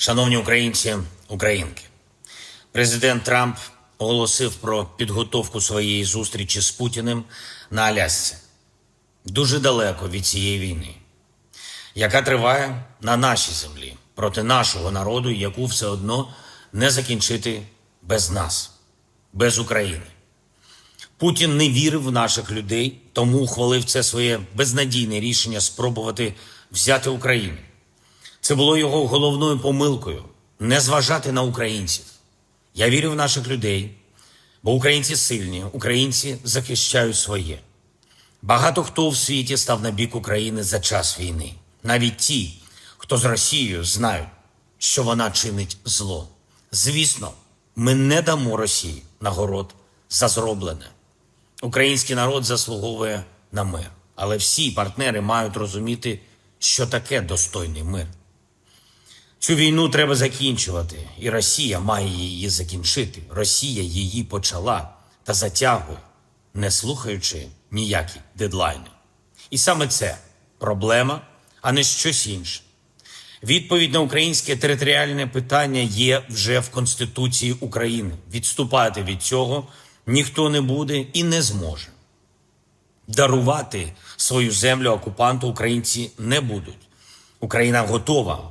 Шановні українці, українки, президент Трамп оголосив про підготовку своєї зустрічі з Путіним на Алясці, дуже далеко від цієї війни, яка триває на нашій землі проти нашого народу, яку все одно не закінчити без нас, без України. Путін не вірив в наших людей, тому ухвалив це своє безнадійне рішення спробувати взяти Україну. Це було його головною помилкою не зважати на українців. Я вірю в наших людей, бо українці сильні, українці захищають своє. Багато хто в світі став на бік України за час війни. Навіть ті, хто з Росією знають, що вона чинить зло. Звісно, ми не дамо Росії нагород за зроблене. Український народ заслуговує на мир, але всі партнери мають розуміти, що таке достойний мир. Цю війну треба закінчувати, і Росія має її закінчити. Росія її почала та затягує, не слухаючи ніякі дедлайни. І саме це проблема, а не щось інше. Відповідь на українське територіальне питання є вже в Конституції України. Відступати від цього ніхто не буде і не зможе. Дарувати свою землю окупанту українці не будуть. Україна готова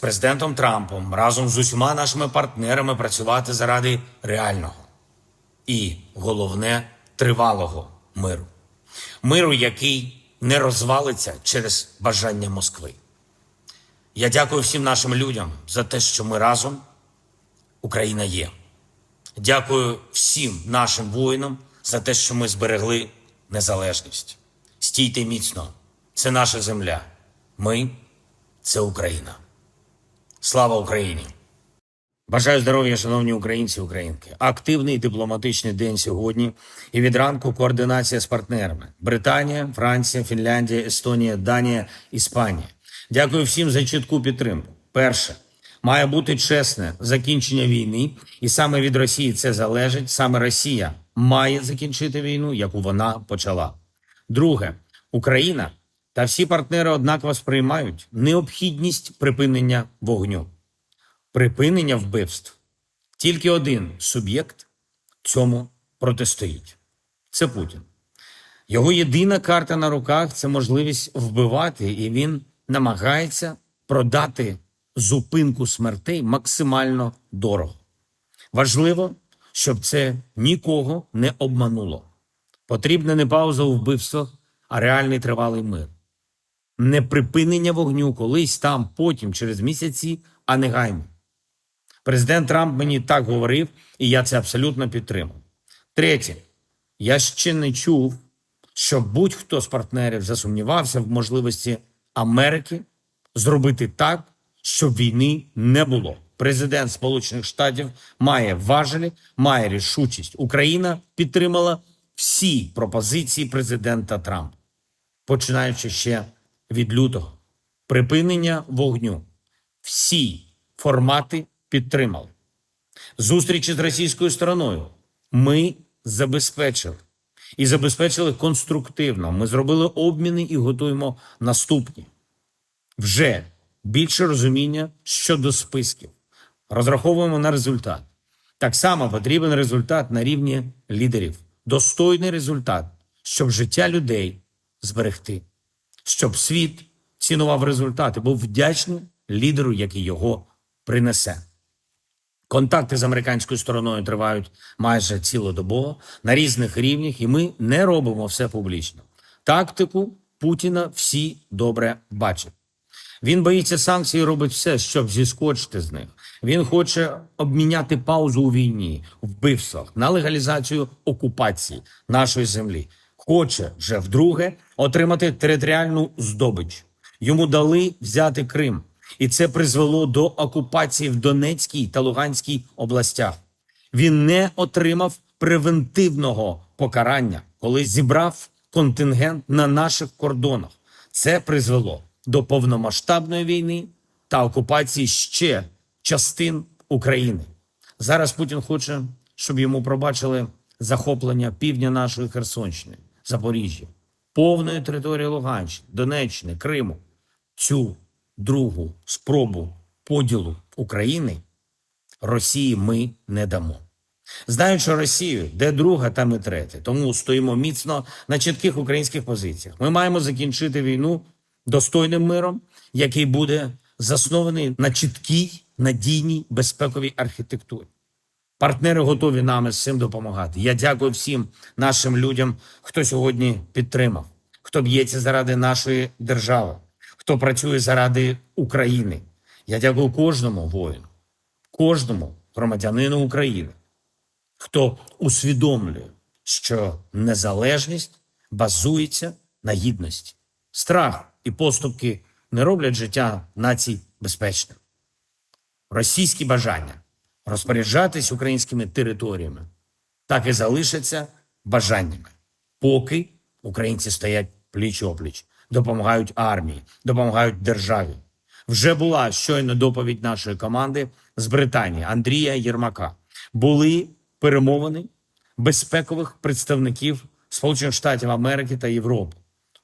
президентом Трампом, разом з усіма нашими партнерами працювати заради реального і головне тривалого миру. Миру, який не розвалиться через бажання Москви. Я дякую всім нашим людям за те, що ми разом. Україна є. Дякую всім нашим воїнам за те, що ми зберегли незалежність. Стійте міцно, це наша земля. Ми це Україна. Слава Україні! Бажаю здоров'я, шановні українці і українки. Активний дипломатичний день сьогодні. І від ранку координація з партнерами: Британія, Франція, Фінляндія, Естонія, Данія, Іспанія. Дякую всім за чітку підтримку. Перше. Має бути чесне закінчення війни, і саме від Росії це залежить. Саме Росія має закінчити війну, яку вона почала. Друге, Україна та всі партнери однаково сприймають необхідність припинення вогню, припинення вбивств. Тільки один суб'єкт цьому протистоїть це Путін. Його єдина карта на руках це можливість вбивати, і він намагається продати зупинку смертей максимально дорого. Важливо, щоб це нікого не обмануло. Потрібна не пауза у вбивствах, а реальний тривалий мир. Не припинення вогню колись там, потім, через місяці, а негайно. Президент Трамп мені так говорив, і я це абсолютно підтримав. Третє, я ще не чув, що будь-хто з партнерів засумнівався в можливості Америки зробити так, щоб війни не було. Президент Сполучених Штатів має важелі, має рішучість. Україна підтримала всі пропозиції президента Трампа, починаючи ще від лютого. Припинення вогню. Всі формати підтримали. Зустрічі з російською стороною ми забезпечили. І забезпечили конструктивно. Ми зробили обміни і готуємо наступні. Вже більше розуміння щодо списків. Розраховуємо на результат. Так само потрібен результат на рівні лідерів. Достойний результат, щоб життя людей зберегти, щоб світ цінував результати, був вдячний лідеру, який його принесе. Контакти з американською стороною тривають майже цілодобово на різних рівнях, і ми не робимо все публічно. Тактику Путіна всі добре бачать. Він боїться санкцій робить все, щоб зіскочити з них. Він хоче обміняти паузу у війні, вбивствах на легалізацію окупації нашої землі. Хоче вже вдруге отримати територіальну здобич. Йому дали взяти Крим, і це призвело до окупації в Донецькій та Луганській областях. Він не отримав превентивного покарання, коли зібрав контингент на наших кордонах. Це призвело до повномасштабної війни та окупації ще частин України. Зараз Путін хоче, щоб йому пробачили захоплення півдня нашої Херсонщини, Запоріжжя, повної території Луганщини, Донеччини, Криму. Цю другу спробу поділу України Росії ми не дамо. Знаючи Росію, де друга, там і третя. Тому стоїмо міцно на чітких українських позиціях. Ми маємо закінчити війну достойним миром, який буде заснований на чіткій, надійній безпековій архітектурі. Партнери готові нам з цим допомагати. Я дякую всім нашим людям, хто сьогодні підтримав, хто б'ється заради нашої держави, хто працює заради України. Я дякую кожному воїну, кожному громадянину України, хто усвідомлює, що незалежність базується на гідності. Страх і поступки не роблять життя націй безпечним. Російські бажання розпоряджатись українськими територіями так і залишаться бажаннями, поки українці стоять пліч опліч, допомагають армії, допомагають державі. Вже була щойно доповідь нашої команди з Британії Андрія Єрмака. Були перемовини безпекових представників Сполучених Штатів Америки та Європи.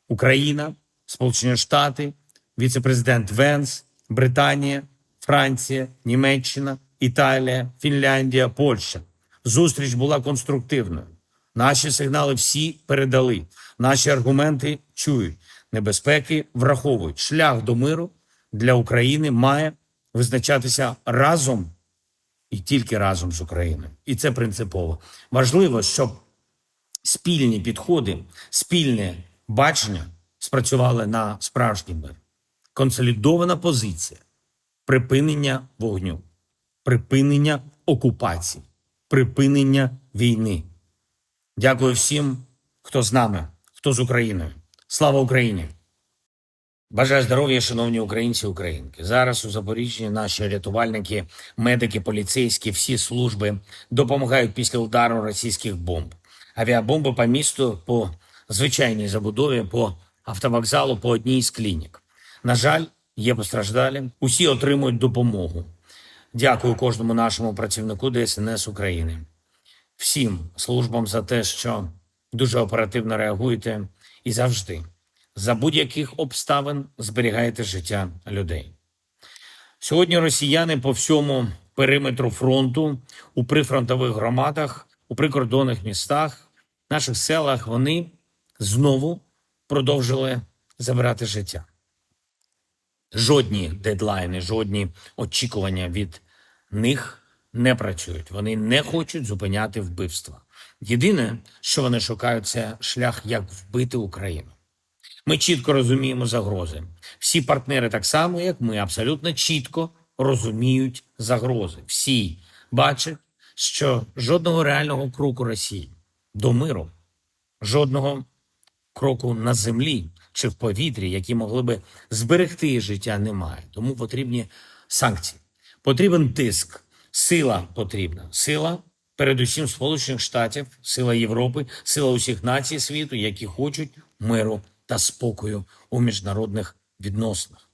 Україна, Сполучені Штати, віцепрезидент Венс, Британія, Франція, Німеччина, Італія, Фінляндія, Польща. Зустріч була конструктивною. Наші сигнали всі передали. Наші аргументи чують. Небезпеки враховують. Шлях до миру для України має визначатися разом і тільки разом з Україною. І це принципово. Важливо, щоб спільні підходи, спільне бачення спрацювали на справжній мир. Консолідована позиція, припинення вогню, припинення окупації, припинення війни. Дякую всім, хто з нами, хто з Україною. Слава Україні! Бажаю здоров'я, шановні українці і українки. Зараз у Запоріжжі наші рятувальники, медики, поліцейські, всі служби допомагають після удару російських бомб. Авіабомби по місту, по звичайній забудові, по автовокзалу, по одній з клінік. На жаль, є постраждалі. Усі отримують допомогу. Дякую кожному нашому працівнику ДСНС України, всім службам за те, що дуже оперативно реагуєте і завжди за будь-яких обставин зберігаєте життя людей. Сьогодні росіяни по всьому периметру фронту, у прифронтових громадах, у прикордонних містах, наших селах вони знову продовжили забирати життя. Жодні дедлайни, жодні очікування від них не працюють. Вони не хочуть зупиняти вбивства. Єдине, що вони шукають, це шлях, як вбити Україну. Ми чітко розуміємо загрози. Всі партнери, так само як ми, абсолютно чітко розуміють загрози. Всі бачать, що жодного реального кроку Росії до миру, жодного кроку на землі чи в повітрі, які могли би зберегти життя, немає. Тому потрібні санкції. Потрібен тиск, сила потрібна. Сила, передусім Сполучених Штатів, сила Європи, сила усіх націй світу, які хочуть миру та спокою у міжнародних відносинах.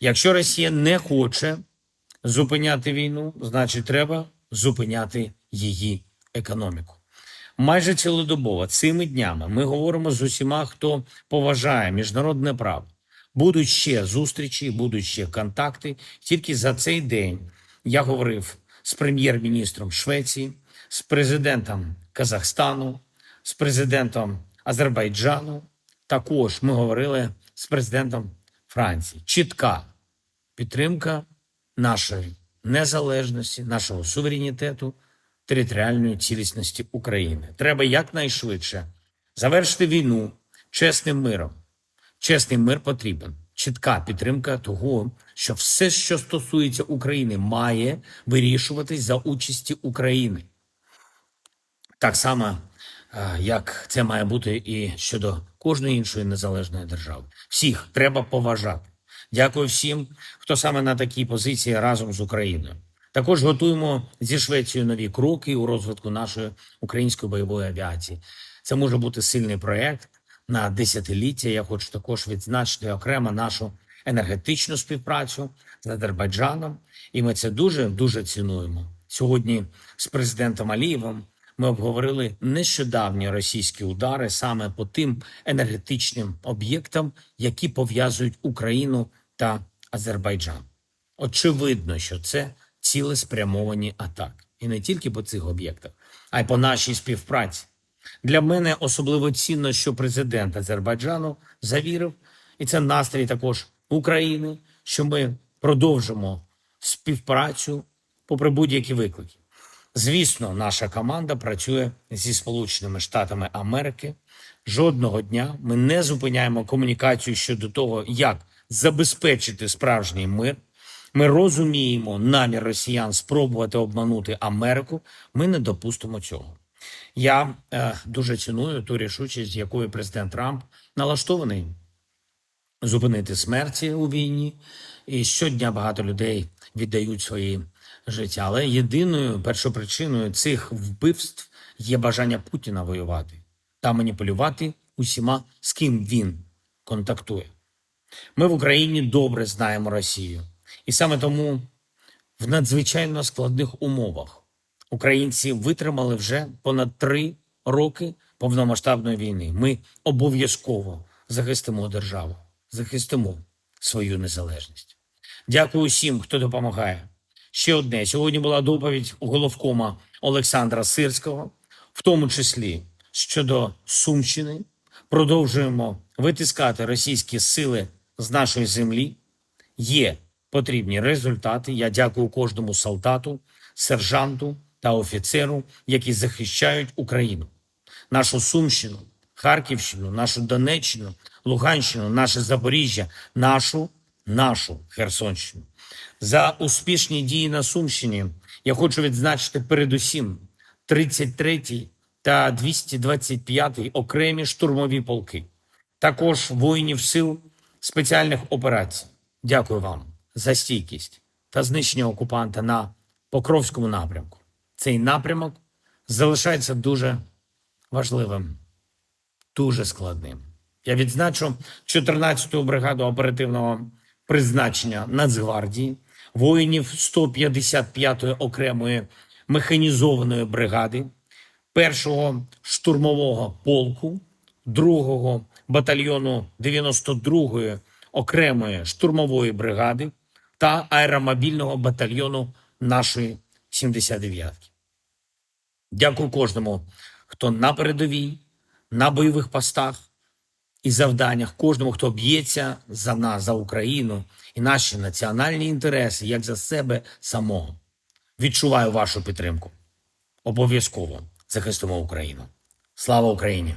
Якщо Росія не хоче зупиняти війну, значить треба зупиняти її економіку. Майже цілодобово цими днями ми говоримо з усіма, хто поважає міжнародне право. Будуть ще зустрічі, будуть ще контакти. Тільки за цей день я говорив з прем'єр-міністром Швеції, з президентом Казахстану, з президентом Азербайджану. Також ми говорили з президентом Франції. Чітка підтримка нашої незалежності, нашого суверенітету, територіальної цілісності України. Треба якнайшвидше завершити війну чесним миром. Чесний мир потрібен. Чітка підтримка того, що все, що стосується України, має вирішуватись за участі України. Так само, е, як це має бути і щодо кожної іншої незалежної держави. Всіх треба поважати. Дякую всім, хто саме на такій позиції разом з Україною. Також готуємо зі Швецією нові кроки у розвитку нашої української бойової авіації. Це може бути сильний проект на десятиліття. Я хочу також відзначити окремо нашу енергетичну співпрацю з Азербайджаном, і ми це дуже дуже цінуємо. Сьогодні з президентом Алієвим ми обговорили нещодавні російські удари саме по тим енергетичним об'єктам, які пов'язують Україну та Азербайджан. Очевидно, що це цілеспрямовані атаки, і не тільки по цих об'єктах, а й по нашій співпраці. Для мене особливо цінно, що президент Азербайджану завірив, і це настрій також України, що ми продовжимо співпрацю попри будь-які виклики. Звісно, наша команда працює зі Сполученими Штатами Америки. Жодного дня ми не зупиняємо комунікацію щодо того, як забезпечити справжній мир. Ми розуміємо намір росіян спробувати обманути Америку. Ми не допустимо цього. Я е, дуже ціную ту рішучість, з якою президент Трамп налаштований зупинити смерті у війні. І щодня багато людей віддають свої життя. Але єдиною першопричиною цих вбивств є бажання Путіна воювати та маніпулювати усіма, з ким він контактує. Ми в Україні добре знаємо Росію, і саме тому в надзвичайно складних умовах українці витримали вже понад три роки повномасштабної війни. Ми обов'язково захистимо державу, захистимо свою незалежність. Дякую усім, хто допомагає. Ще одне сьогодні була доповідь у головкома Олександра Сирського, в тому числі щодо Сумщини. Продовжуємо витискати російські сили з нашої землі. Є потрібні результати. Я дякую кожному солдату, сержанту та офіцеру, які захищають Україну, нашу Сумщину, Харківщину, нашу Донеччину, Луганщину, наше Запоріжжя, нашу, нашу Херсонщину. За успішні дії на Сумщині я хочу відзначити передусім 33-й та 225-й окремі штурмові полки, також воїнів сил спеціальних операцій. Дякую вам за стійкість та знищення окупанта на Покровському напрямку. Цей напрямок залишається дуже важливим, дуже складним. Я відзначу 14-ту бригаду оперативного призначення Нацгвардії, воїнів 155-ї окремої механізованої бригади, першого штурмового полку, другого батальйону 92-ї окремої штурмової бригади та аеромобільного батальйону нашої 79-ки. Дякую кожному, хто на передовій, на бойових постах і завданнях, кожному, хто б'ється за нас, за Україну і наші національні інтереси, як за себе самого. Відчуваю вашу підтримку. Обов'язково захистимо Україну. Слава Україні!